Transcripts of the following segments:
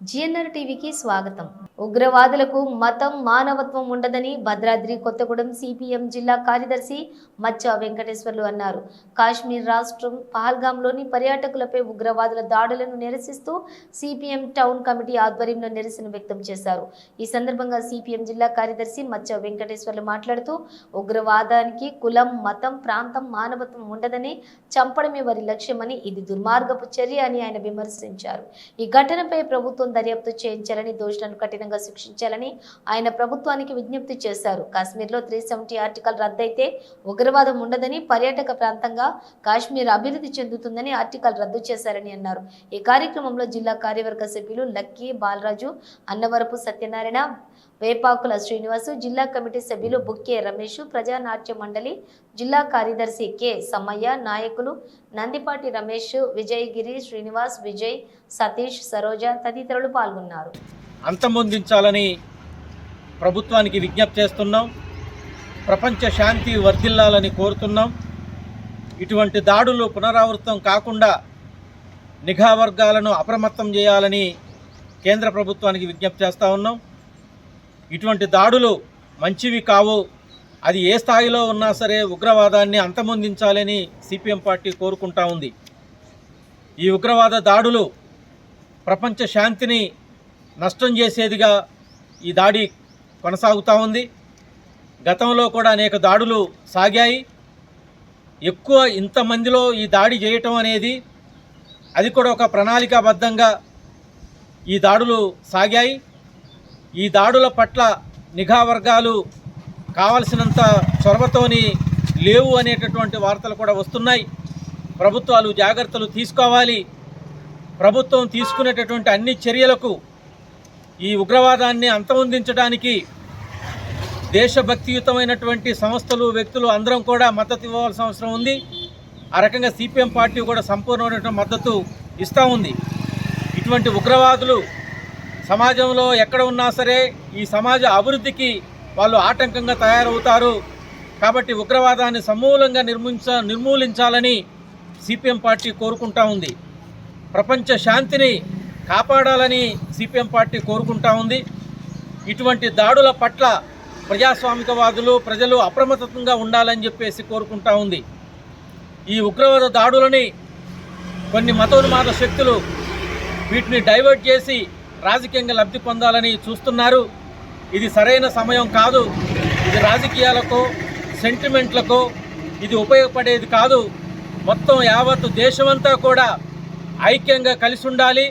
GNR టీవీకి స్వాగతం. ఉగ్రవాదులకు మతం మానవత్వం ఉండదని భద్రాద్రి కొత్తగూడెం సిపిఎం జిల్లా కార్యదర్శి మచ్చ వెంకటేశ్వర్లు అన్నారు. కాశ్మీర్ రాష్ట్రం పహల్గాంలోని పర్యాటకులపై ఉగ్రవాదుల దాడులను నిరసిస్తూ సిపిఎం టౌన్ కమిటీ ఆధ్వర్యంలో నిరసన వ్యక్తం చేశారు. ఈ సందర్భంగా సిపిఎం జిల్లా కార్యదర్శి మచ్చ వెంకటేశ్వర్లు మాట్లాడుతూ ఉగ్రవాదానికి కులం మతం ప్రాంతం మానవత్వం ఉండదని చంపడమే వారి లక్ష్యమని ఇది దుర్మార్గపు చర్య అని ఆయన విమర్శించారు. ఈ ఘటనపై ప్రభుత్వం దర్యాప్తు చేయించాలని దోషులను కఠినంగా శిక్షించాలని ఆయన ప్రభుత్వానికి విజ్ఞప్తి చేశారు. కాశ్మీర్లో త్రీ సెవెంటీ ఆర్టికల్ రద్దయితే ఉగ్రవాదం ఉండదని పర్యాటక ప్రాంతంగా కాశ్మీర్ అభివృద్ధి చెందుతుందని ఆర్టికల్ రద్దు చేశారని అన్నారు. ఈ కార్యక్రమంలో జిల్లా కార్యవర్గ సభ్యులు లక్కీ బాలరాజు అన్నవరపు సత్యనారాయణ వేపాకుల శ్రీనివాసు జిల్లా కమిటీ సభ్యులు బుక్కే రమేష్ ప్రజానాట్య మండలి జిల్లా కార్యదర్శి కె సమ్మయ్య నాయకులు నందిపాటి రమేష్ విజయగిరి శ్రీనివాస్ విజయ్ సతీష్ సరోజ తదితరులు పాల్గొన్నారు. అంతమొందించాలని ప్రభుత్వానికి విజ్ఞప్తి చేస్తున్నాం. ప్రపంచ శాంతి వర్ధిల్లాలని కోరుతున్నాం. ఇటువంటి దాడులు పునరావృతం కాకుండా నిఘా వర్గాలను అప్రమత్తం చేయాలని కేంద్ర ప్రభుత్వానికి విజ్ఞప్తి చేస్తూ ఉన్నాం. ఇటువంటి దాడులు మంచివి కావు. అది ఏ స్థాయిలో ఉన్నా సరే ఉగ్రవాదాన్ని అంతమొందించాలని సిపిఎం పార్టీ కోరుకుంటా ఉంది. ఈ ఉగ్రవాద దాడులు ప్రపంచ శాంతిని నష్టం చేసేదిగా ఈ దాడి కొనసాగుతూ ఉంది. గతంలో కూడా అనేక దాడులు సాగాయి. ఎక్కువ ఇంతమందిలో ఈ దాడి చేయటం అనేది అది కూడా ఒక ప్రణాళికాబద్ధంగా ఈ దాడులు సాగాయి. ఈ దాడుల పట్ల నిఘా వర్గాలు కావలసినంత చొరవతోని లేవు అనేటటువంటి వార్తలు కూడా వస్తున్నాయి. ప్రభుత్వాలు జాగ్రత్తలు తీసుకోవాలి. ప్రభుత్వం తీసుకునేటటువంటి అన్ని చర్యలకు ఈ ఉగ్రవాదాన్ని అంతమొందించడానికి దేశభక్తియుతమైనటువంటి సంస్థలు వ్యక్తులు అందరం కూడా మద్దతు ఇవ్వాల్సిన అవసరం ఉంది. ఆ రకంగా సిపిఎం పార్టీ కూడా సంపూర్ణమైనటువంటి మద్దతు ఇస్తూ ఉంది. ఇటువంటి ఉగ్రవాదులు సమాజంలో ఎక్కడ ఉన్నా సరే ఈ సమాజ అభివృద్ధికి వాళ్ళు ఆటంకంగా తయారవుతారు. కాబట్టి ఉగ్రవాదాన్ని సమూలంగా నిర్మించ నిర్మూలించాలని సిపిఎం పార్టీ కోరుకుంటా ఉంది. ప్రపంచ శాంతిని కాపాడాలని సిపిఎం పార్టీ కోరుకుంటా ఉంది. ఇటువంటి దాడుల పట్ల ప్రజాస్వామికవాదులు ప్రజలు అప్రమత్తంగా ఉండాలని చెప్పేసి కోరుకుంటా ఉంది. ఈ ఉగ్రవాద దాడులని కొన్ని మతోన్మాద శక్తులు వీటిని డైవర్ట్ చేసి రాజకీయంగా లబ్ధి పొందాలని చూస్తున్నారు. ఇది సరైన సమయం కాదు. ఇది రాజకీయాలకో సెంటిమెంట్లకు ఇది ఉపయోగపడేది కాదు. మొత్తం యావత్ దేశమంతా కూడా ఐక్యంగా కలిసి ఉండాలి.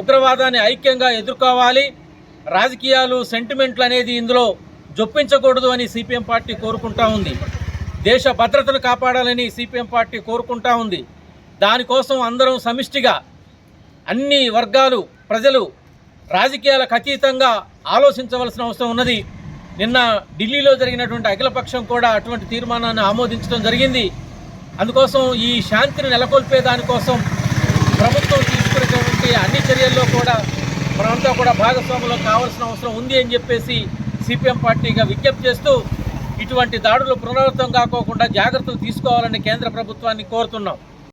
ఉగ్రవాదాన్ని ఐక్యంగా ఎదుర్కోవాలి. రాజకీయాలు సెంటిమెంట్లు అనేది ఇందులో జొప్పించకూడదు అని సిపిఎం పార్టీ కోరుకుంటా ఉంది. దేశ భద్రతను కాపాడాలని సిపిఎం పార్టీ కోరుకుంటా ఉంది. దానికోసం అందరం సమిష్టిగా అన్ని వర్గాలు ప్రజలు రాజకీయాలకు అతీతంగా ఆలోచించవలసిన అవసరం ఉన్నది. నిన్న ఢిల్లీలో జరిగినటువంటి అఖిలపక్షం కూడా అటువంటి తీర్మానాన్ని ఆమోదించడం జరిగింది. అందుకోసం ఈ శాంతిని నెలకొల్పే దానికోసం ప్రభుత్వం తీసుకునేటువంటి అన్ని చర్యల్లో కూడా మనమంతా కూడా భాగస్వాములు కావాల్సిన అవసరం ఉంది అని చెప్పేసి సిపిఎం పార్టీగా విజ్ఞప్తి చేస్తూ ఇటువంటి దాడులు పునరావృతం కాకోకుండా జాగ్రత్తలు తీసుకోవాలని కేంద్ర ప్రభుత్వాన్ని కోరుతున్నాం.